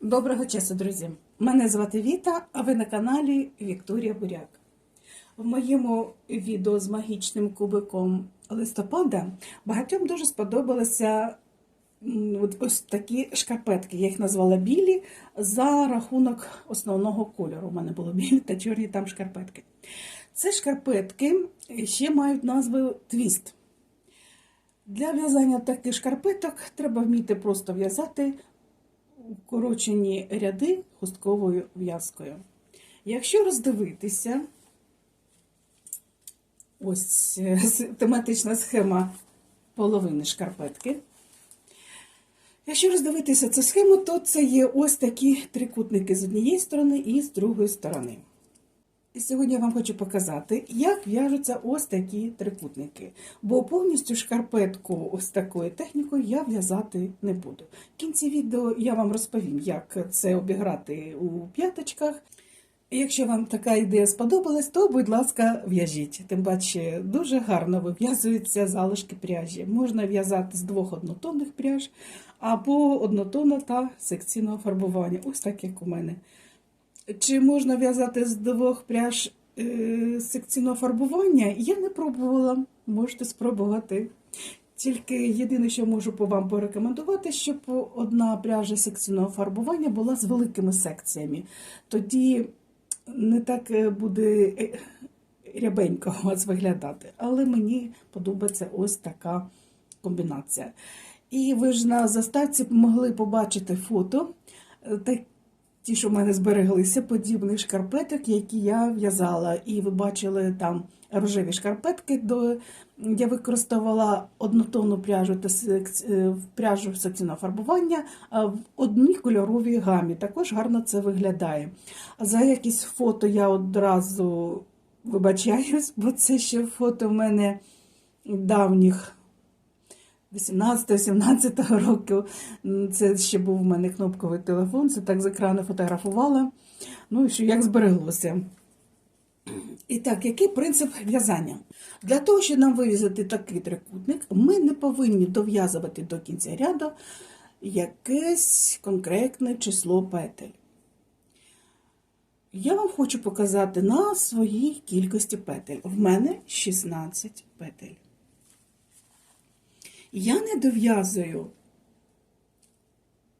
Доброго часу, друзі! Мене звати Віта, а ви на каналі Вікторія Буряк. В моєму відео з магічним кубиком листопада багатьом дуже сподобалися ось такі шкарпетки. Я їх назвала білі за рахунок основного кольору. У мене було білі та чорні там шкарпетки. Це шкарпетки ще мають назву твіст. Для в'язання таких шкарпеток треба вміти просто в'язати укорочені ряди хустковою в'язкою. Якщо роздивитися, ось е, тематична схема половини шкарпетки. Якщо роздивитися цю схему, то це є ось такі трикутники з однієї сторони і з другої сторони. І сьогодні я вам хочу показати, як в'яжуться ось такі трикутники. Бо повністю шкарпетку ось такою технікою я в'язати не буду. В кінці відео я вам розповім, як це обіграти у п'яточках. Якщо вам така ідея сподобалась, то, будь ласка, в'яжіть. Тим паче, дуже гарно вив'язуються залишки пряжі. Можна в'язати з двох однотонних пряж або однотонна та секційного фарбування. Ось так, як у мене. Чи можна в'язати з двох пряж е, секційного фарбування? Я не пробувала, можете спробувати. Тільки єдине, що можу вам порекомендувати, щоб одна пряжа секційного фарбування була з великими секціями. Тоді не так е, буде е, рябенько у вас виглядати. Але мені подобається ось така комбінація. І ви ж на заставці могли побачити фото. Ті, що в мене збереглися, подібних шкарпеток, які я в'язала. І ви бачили там рожеві шкарпетки. До... Я використовувала однотонну пряжу та е, пряжу секційного фарбування в одній кольоровій гамі. Також гарно це виглядає. За якісь фото я одразу вибачаюсь, бо це ще фото в мене давніх 18-17 років. Це ще був в мене кнопковий телефон, це так з екрану фотографувала. Ну і що як збереглося. І так, який принцип в'язання? Для того, щоб нам вив'язати такий трикутник, ми не повинні дов'язувати до кінця ряду якесь конкретне число петель. Я вам хочу показати на своїй кількості петель. В мене 16 петель. Я не дов'язую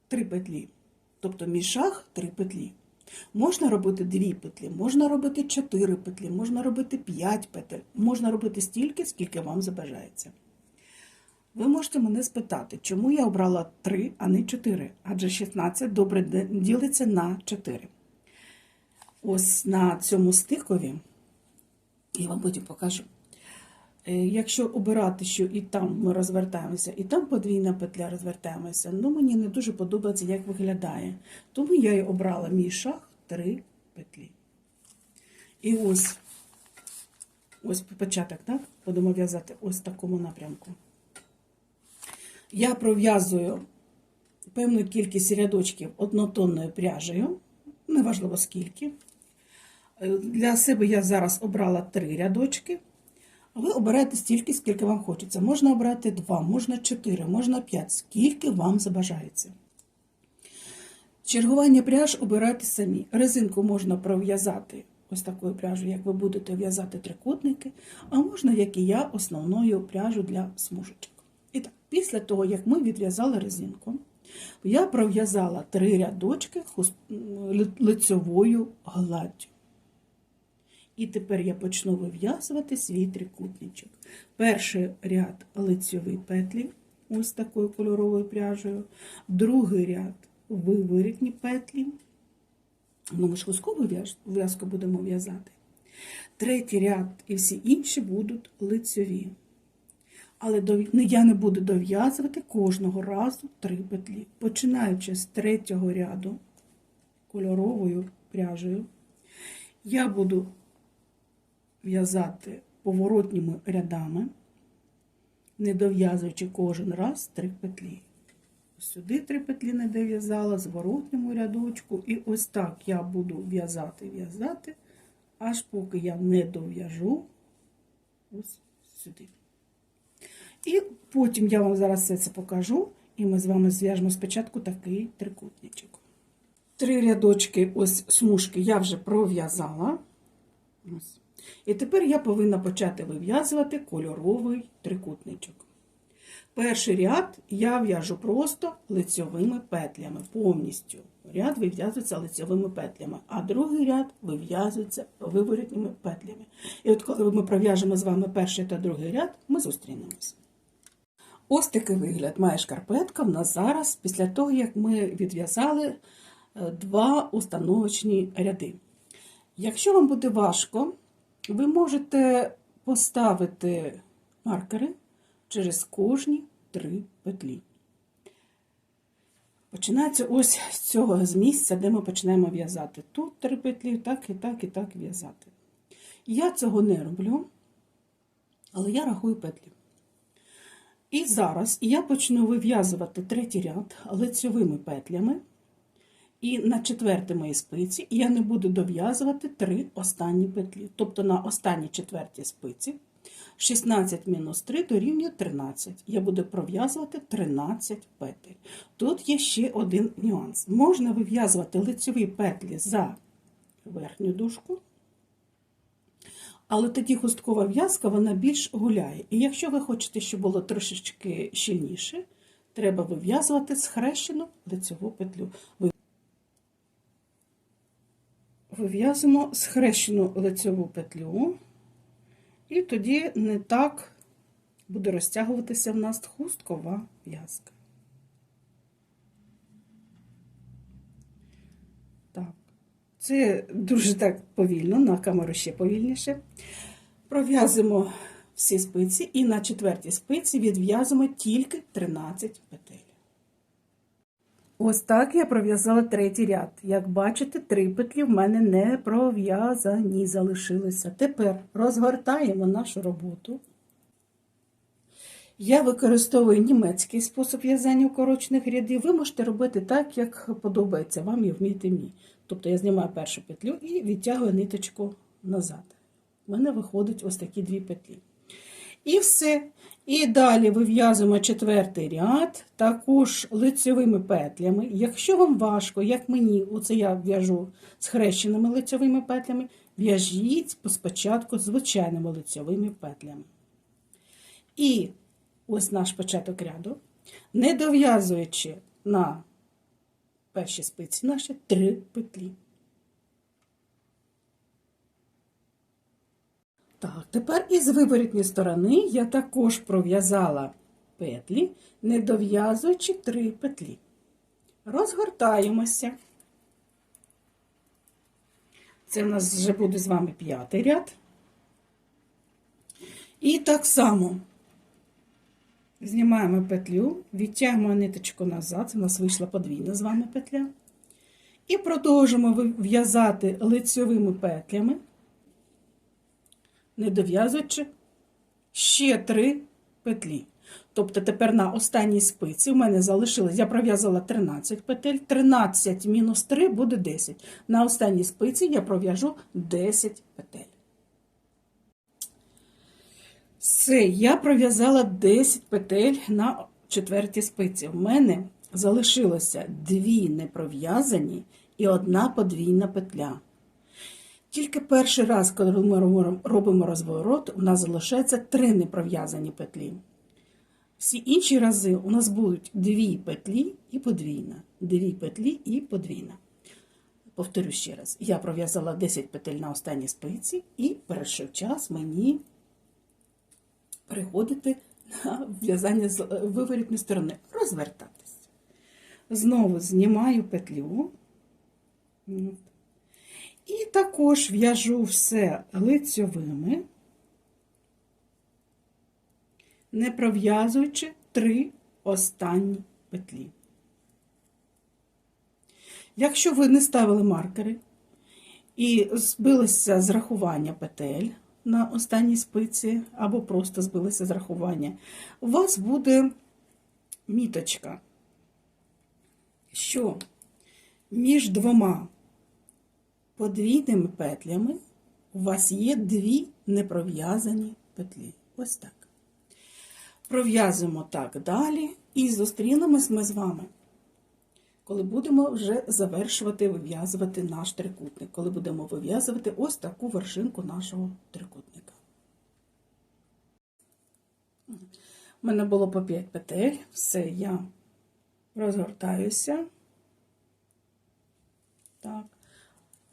три петлі, тобто між шаг три петлі. Можна робити дві петлі, можна робити чотири петлі, можна робити п'ять петель, можна робити стільки, скільки вам забажається. Ви можете мене спитати, чому я обрала 3, а не 4, адже 16 добре ділиться на 4. Ось на цьому стикові, я вам потім покажу. Е, Якщо обирати, що і там ми розвертаємося, і там подвійна петля розвертаємося, ну мені не дуже подобається, як виглядає. Тому я і обрала мій шаг три петлі. І ось, ось початок, так? Будемо в'язати ось в такому напрямку. Я пров'язую певну кількість рядочків однотонною пряжею, неважливо скільки. Е, Для себе я зараз обрала три рядочки. Ви обираєте стільки, скільки вам хочеться. Можна обрати 2, можна 4, можна 5, скільки вам забажається. Чергування пряж обирайте самі. Резинку можна пров'язати ось такою пряжею, як ви будете в'язати трикутники, а можна, як і я, основною пряжу для смужечок. І так, після того, як ми відв'язали резинку, я пров'язала три рядочки хус- ли- лицьовою гладдю. І тепер я почну вив'язувати свій трикутничок. Перший ряд лицьові петлі, ось такою кольоровою пряжею. Другий ряд виворітні петлі. Ну, ми ж хускову в'язку будемо в'язати. Третій ряд і всі інші будуть лицьові. Але я не буду дов'язувати кожного разу три петлі. Починаючи з третього ряду кольоровою пряжею, я буду в'язати поворотніми рядами, не дов'язуючи кожен раз три петлі. Сюди три петлі не дов'язала, зворотньому рядочку, і ось так я буду в'язати, в'язати, аж поки я не дов'яжу ось сюди. І потім я вам зараз все це покажу, і ми з вами зв'яжемо спочатку такий трикутничок. Три рядочки, ось смужки я вже пров'язала. Ось. І тепер я повинна почати вив'язувати кольоровий трикутничок. Перший ряд я в'яжу просто лицьовими петлями, повністю. Ряд вив'язується лицьовими петлями, а другий ряд вив'язується виворітніми петлями. І от коли ми пров'яжемо з вами перший та другий ряд, ми зустрінемось. Ось такий вигляд має шкарпетка в нас зараз, після того, як ми відв'язали е, два установочні ряди. Якщо вам буде важко, ви можете поставити маркери через кожні три петлі. Починається ось з цього з місця, де ми починаємо в'язати. Тут три петлі, так і так, і так в'язати. Я цього не роблю, але я рахую петлі. І зараз я почну вив'язувати третій ряд лицьовими петлями. І на четвертій моїй спиці я не буду дов'язувати три останні петлі. Тобто на останній четвертій спиці 16 мінус 3 дорівнює 13. Я буду пров'язувати 13 петель. Тут є ще один нюанс. Можна вив'язувати лицьові петлі за верхню дужку, але тоді хусткова в'язка вона більш гуляє. І якщо ви хочете, щоб було трошечки щільніше, треба вив'язувати схрещену лицьову петлю. Вив'язуємо схрещену лицьову петлю, і тоді не так буде розтягуватися в нас хусткова в'язка. Так, це дуже так повільно, на камеру ще повільніше. Пров'язуємо всі спиці і на четвертій спиці відв'язуємо тільки 13 петель. Ось так я пров'язала третій ряд. Як бачите, три петлі в мене не пров'язані залишилися. Тепер розгортаємо нашу роботу. Я використовую німецький спосіб в'язання укорочених рядів. Ви можете робити так, як подобається вам і вміти мій. Тобто я знімаю першу петлю і відтягую ниточку назад. У мене виходить ось такі дві петлі. І все. І далі вив'язуємо четвертий ряд, також лицьовими петлями. Якщо вам важко, як мені, оце я в'яжу з хрещеними лицьовими петлями, в'яжіть спочатку звичайними лицьовими петлями. І ось наш початок ряду, не дов'язуючи на перші спиці наші три петлі. Так, тепер із виворітньої сторони я також пров'язала петлі, не дов'язуючи три петлі. Розгортаємося. Це в нас вже буде з вами п'ятий ряд. І так само знімаємо петлю, відтягуємо ниточку назад, це в нас вийшла подвійна з вами петля. І продовжуємо в'язати лицьовими петлями не дов'язуючи ще три петлі. Тобто тепер на останній спиці у мене залишилось, я пров'язала 13 петель, 13 мінус 3 буде 10. На останній спиці я пров'яжу 10 петель. Все, я пров'язала 10 петель на четвертій спиці. У мене залишилося дві непров'язані і одна подвійна петля. Тільки перший раз, коли ми робимо розворот, у нас залишається три непров'язані петлі. Всі інші рази у нас будуть дві петлі і подвійна. Дві петлі і подвійна. Повторю ще раз: я пров'язала 10 петель на останній спиці, і перший час мені переходити на в'язання з виворітної сторони, розвертатися. Знову знімаю петлю. І також в'яжу все лицьовими, не пров'язуючи три останні петлі. Якщо ви не ставили маркери і збилися з рахування петель на останній спиці, або просто збилися з рахування, у вас буде міточка, що між двома подвійними петлями у вас є дві непров'язані петлі. Ось так. Пров'язуємо так далі і зустрінемось ми з вами коли будемо вже завершувати вив'язувати наш трикутник, коли будемо вив'язувати ось таку вершинку нашого трикутника. У мене було по 5 петель, все, я розгортаюся. Так.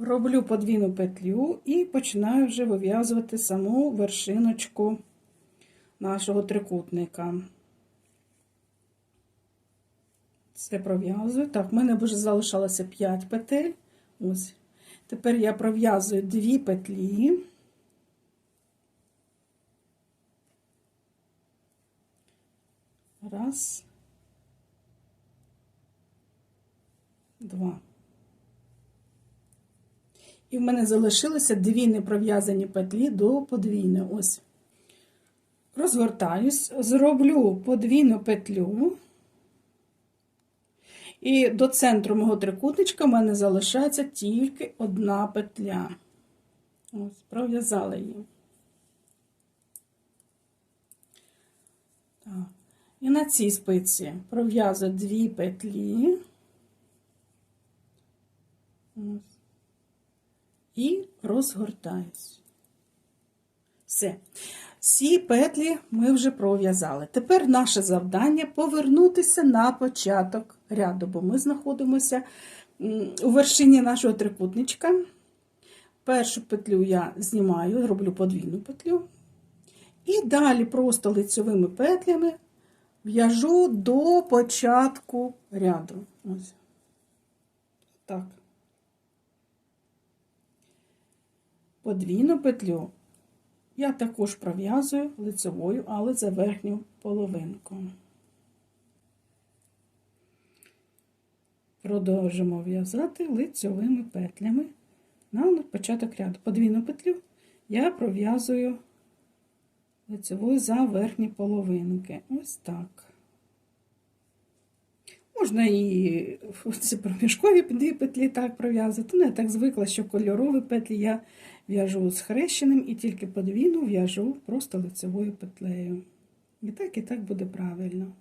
Роблю подвійну петлю і починаю вже вив'язувати саму вершиночку нашого трикутника. Це пров'язую. Так, в мене вже залишалося 5 петель. Ось. Тепер я пров'язую 2 петлі. Раз. Два. І в мене залишилося дві непров'язані петлі до подвійної. Ось. Розгортаюсь, зроблю подвійну петлю. І до центру мого трикутничка в мене залишається тільки одна петля. Ось, пров'язала її. Так. І на цій спиці пров'язую дві петлі. Ось. І розгортаюсь. Все. Всі петлі ми вже пров'язали. Тепер наше завдання повернутися на початок ряду, бо ми знаходимося у вершині нашого трикутничка. Першу петлю я знімаю, роблю подвійну петлю. І далі просто лицьовими петлями в'яжу до початку ряду. Ось. Так. Подвійну петлю я також пров'язую лицевою, але за верхню половинку. Продовжимо в'язати лицьовими петлями на початок ряду. Подвійну петлю я пров'язую лицевою за верхні половинки. Ось так. Можна і ці проміжкові петлі так пров'язати. Ну, я так звикла, що кольорові петлі я в'яжу з хрещеним і тільки подвійну в'яжу просто лицевою петлею. І так, і так буде правильно.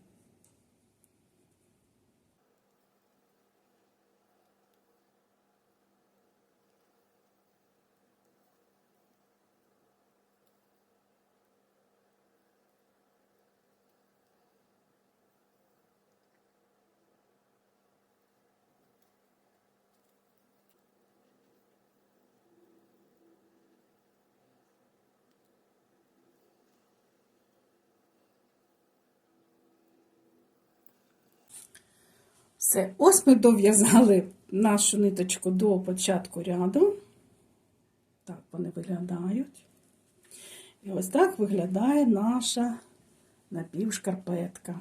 Все, ось ми дов'язали нашу ниточку до початку ряду. Так вони виглядають. І ось так виглядає наша напівшкарпетка.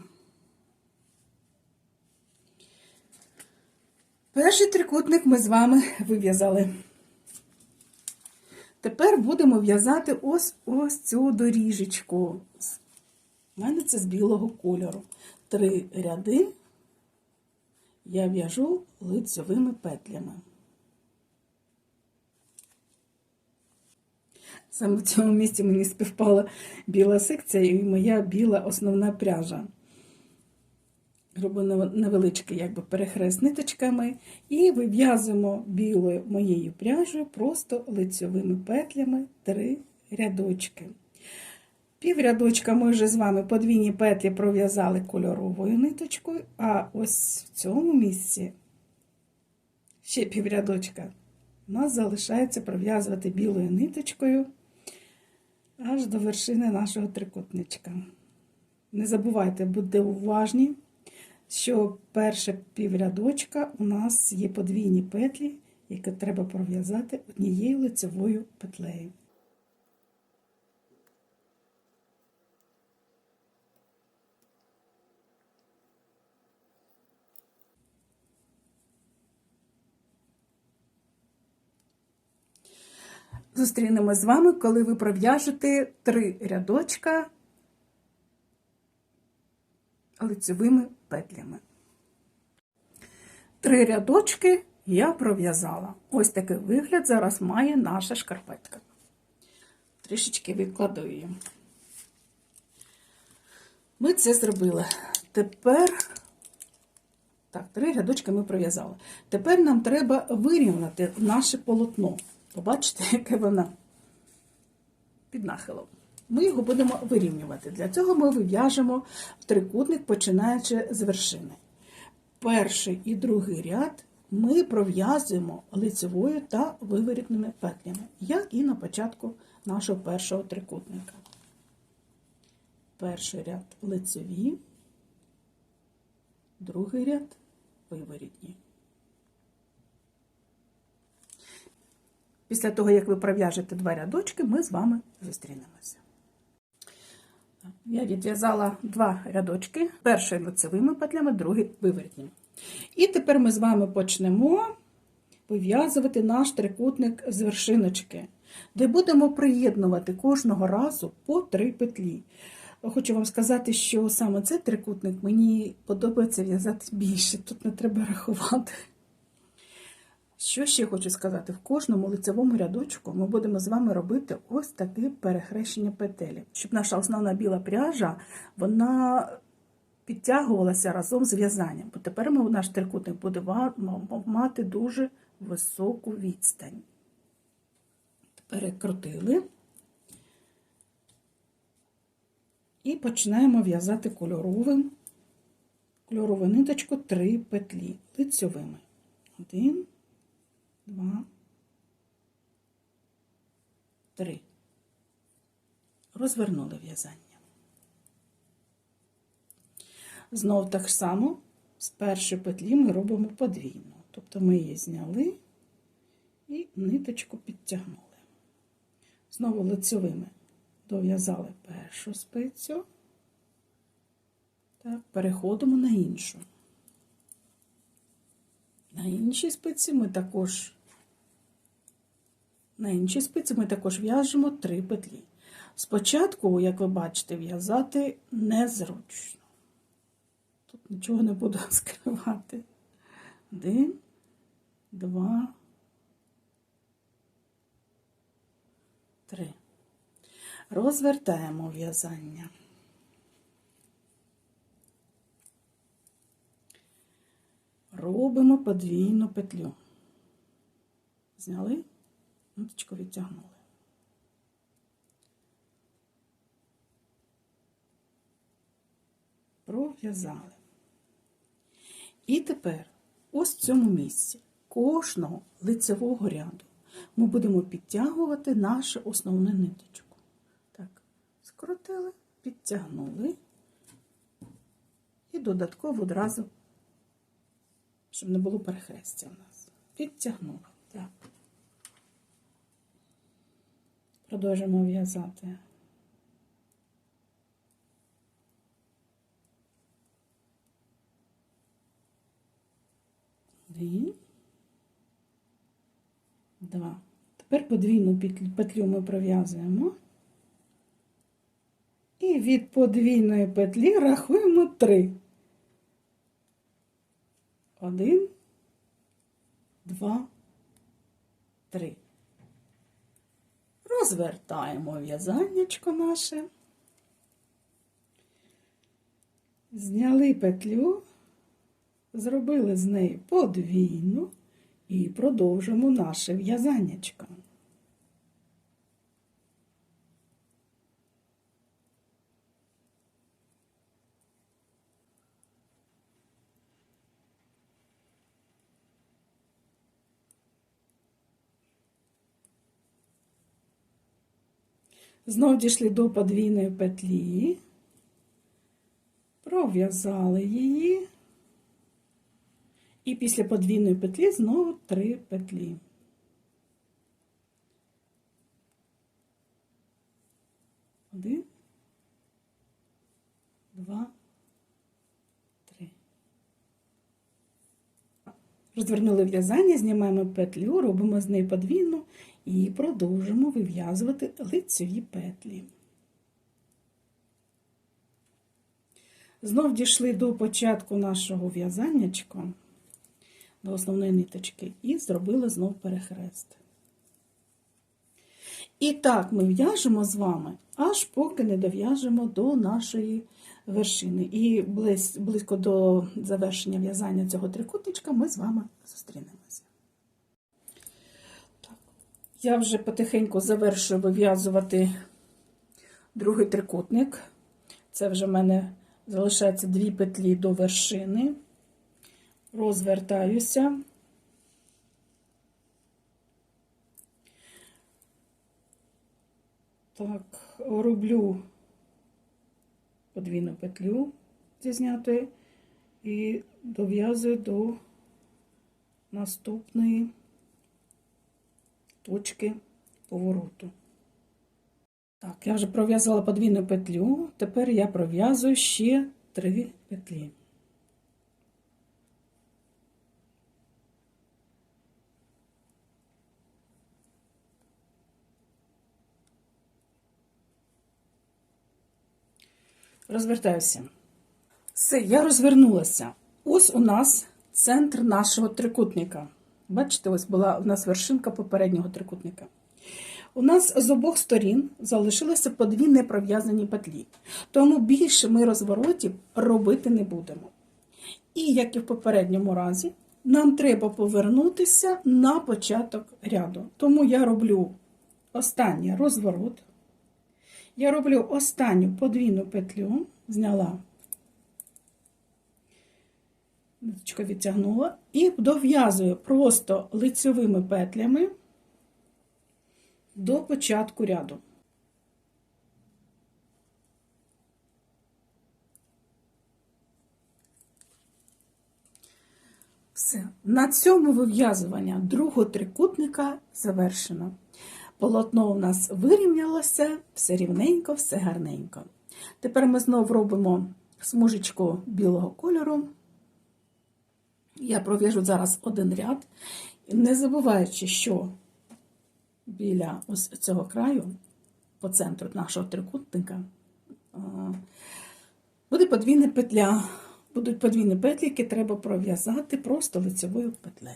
Перший трикутник ми з вами вив'язали. Тепер будемо в'язати ось ось цю доріжечку. У мене це з білого кольору. Три ряди я в'яжу лицьовими петлями. Саме в цьому місці мені співпала біла секція і моя біла основна пряжа. Роблю невеличкий якби, перехрест ниточками і вив'язуємо білою моєю пряжею просто лицьовими петлями три рядочки. Піврядочка ми вже з вами подвійні петлі пров'язали кольоровою ниточкою, а ось в цьому місці ще піврядочка у нас залишається пров'язувати білою ниточкою аж до вершини нашого трикутничка. Не забувайте, будьте уважні, що перша піврядочка у нас є подвійні петлі, які треба пров'язати однією лицевою петлею. Зустрінемось з вами, коли ви пров'яжете три рядочка лицевими петлями. Три рядочки я пров'язала. Ось такий вигляд зараз має наша шкарпетка. Трішечки відкладу її. Ми це зробили. Тепер Так, три рядочки ми пров'язали. Тепер нам треба вирівняти наше полотно. Побачите, яке воно під нахилом. Ми його будемо вирівнювати. Для цього ми вив'яжемо трикутник, починаючи з вершини. Перший і другий ряд ми пров'язуємо лицевою та виворітними петлями, як і на початку нашого першого трикутника. Перший ряд лицеві, другий ряд виворітні. Після того, як ви пров'яжете два рядочки, ми з вами зустрінемося. Я відв'язала два рядочки, перший лицевими петлями, другий виворітніми. І тепер ми з вами почнемо вив'язувати наш трикутник з вершиночки, де будемо приєднувати кожного разу по три петлі. Хочу вам сказати, що саме цей трикутник мені подобається в'язати більше, тут не треба рахувати. Що ще хочу сказати? В кожному лицевому рядочку ми будемо з вами робити ось таке перехрещення петель, щоб наша основна біла пряжа вона підтягувалася разом з в'язанням. Бо тепер ми, наш трикутник буде мати дуже високу відстань. Перекрутили. І починаємо в'язати кольоровим, кольорову ниточку три петлі лицьовими. Один, два, три. Розвернули в'язання. Знов так само з першої петлі ми робимо подвійну. Тобто ми її зняли і ниточку підтягнули. Знову лицьовими дов'язали першу спицю. Так, переходимо на іншу. На іншій спиці ми також на іншій спиці ми також в'яжемо три петлі. Спочатку, як ви бачите, в'язати незручно. Тут нічого не буду скривати. Один, два, три. Розвертаємо в'язання. Робимо подвійну петлю. Зняли, ниточку відтягнули. Пров'язали. І тепер, ось в цьому місці, кожного лицевого ряду ми будемо підтягувати нашу основну ниточку. Так, скрутили, підтягнули і додатково одразу, щоб не було перехрестя у нас. Підтягнули. Так. Продовжимо в'язати. Один. Два. Тепер подвійну петлю ми пров'язуємо. І від подвійної петлі рахуємо три. Один, два, три. Розвертаємо в'язаннячко наше. Зняли петлю, зробили з неї подвійну і продовжимо наше в'язаннячко. Знов дійшли до подвійної петлі, пров'язали її, і після подвійної петлі знову три петлі. Один, два, три. Розвернули в'язання, знімаємо петлю, робимо з неї подвійну і продовжимо вив'язувати лицеві петлі. Знов дійшли до початку нашого в'язаннячка, до основної ниточки, і зробили знов перехрест. І так ми в'яжемо з вами, аж поки не дов'яжемо до нашої вершини. І близько до завершення в'язання цього трикутничка ми з вами зустрінемося. Я вже потихеньку завершую вив'язувати другий трикутник. Це вже в мене залишається дві петлі до вершини. Розвертаюся. Так, роблю подвійну петлю зі знятої і дов'язую до наступної точки повороту. Так, я вже пров'язала подвійну петлю, тепер я пров'язую ще три петлі. Розвертаюся. Все, я розвернулася. Ось у нас центр нашого трикутника. Бачите, ось була у нас вершинка попереднього трикутника. У нас з обох сторін залишилося по дві непров'язані петлі. Тому більше ми розворотів робити не будемо. І як і в попередньому разі, нам треба повернутися на початок ряду. Тому я роблю останній розворот. Я роблю останню подвійну петлю, зняла, ниточку відтягнула, і дов'язую просто лицьовими петлями до початку ряду. Все. На цьому вив'язування другого трикутника завершено. Полотно у нас вирівнялося, все рівненько, все гарненько. Тепер ми знову робимо смужечку білого кольору. Я пров'яжу зараз один ряд, не забуваючи, що біля ось цього краю, по центру нашого трикутника, буде подвійна петля. Будуть подвійні петлі, які треба пров'язати просто лицевою петлею.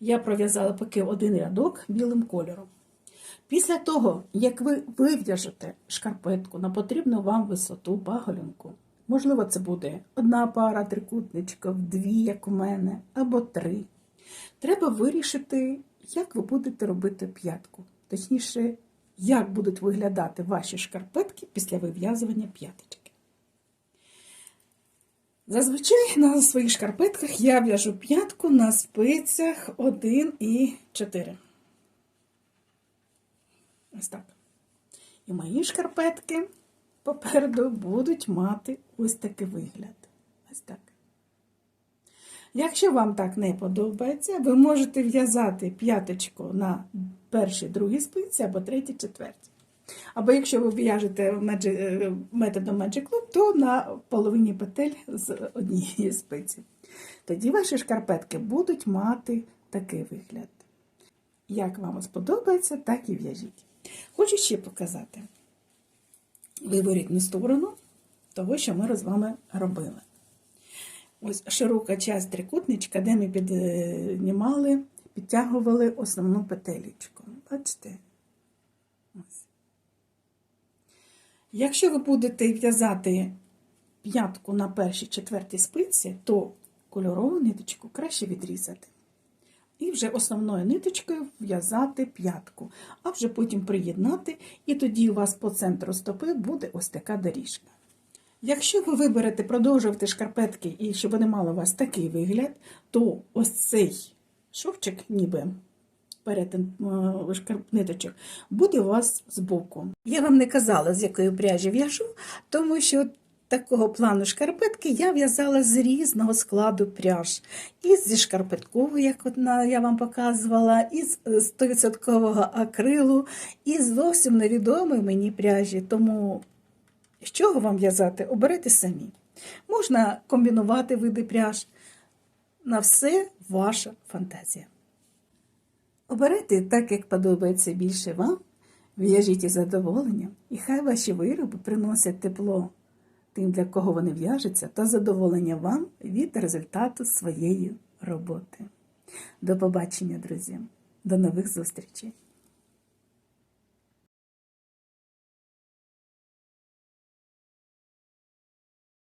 Я пров'язала поки один рядок білим кольором. Після того, як ви вив'яжете шкарпетку на потрібну вам висоту паголінку, можливо, це буде одна пара трикутничків, дві, як у мене, або три. Треба вирішити, як ви будете робити п'ятку. Точніше, як будуть виглядати ваші шкарпетки після вив'язування п'яточки. Зазвичай на своїх шкарпетках я в'яжу п'ятку на спицях 1 і 4. Ось так. І мої шкарпетки попереду будуть мати ось такий вигляд. Ось так. Якщо вам так не подобається, ви можете в'язати п'яточку на першій, другій спиці або третій, четвертій. Або якщо ви в'яжете е, методом Magic Loop, то на половині петель з однієї спиці. Тоді ваші шкарпетки будуть мати такий вигляд. Як вам сподобається, так і в'яжіть. Хочу ще показати виворітну сторону того, що ми з вами робили. Ось широка часть трикутничка, де ми піднімали, підтягували основну петелечку. Бачите? Ось. Якщо ви будете в'язати п'ятку на першій четвертій спиці, то кольорову ниточку краще відрізати. І вже основною ниточкою в'язати п'ятку, а вже потім приєднати, і тоді у вас по центру стопи буде ось така доріжка. Якщо ви виберете продовжувати шкарпетки і щоб вони мали у вас такий вигляд, то ось цей шовчик, ніби перетин е, ниточок, буде у вас збоку. Я вам не казала, з якої пряжі в'яжу, тому що такого плану шкарпетки я в'язала з різного складу пряж. І зі шкарпеткової, як от на- я вам показувала, і з е, 100% акрилу, і з зовсім невідомої мені пряжі. Тому з чого вам в'язати, оберете самі. Можна комбінувати види пряж. На все ваша фантазія. Оберете так, як подобається більше вам, в'яжіть із задоволенням, і хай ваші вироби приносять тепло тим, для кого вони в'яжуться, та задоволення вам від результату своєї роботи. До побачення, друзі! До нових зустрічей!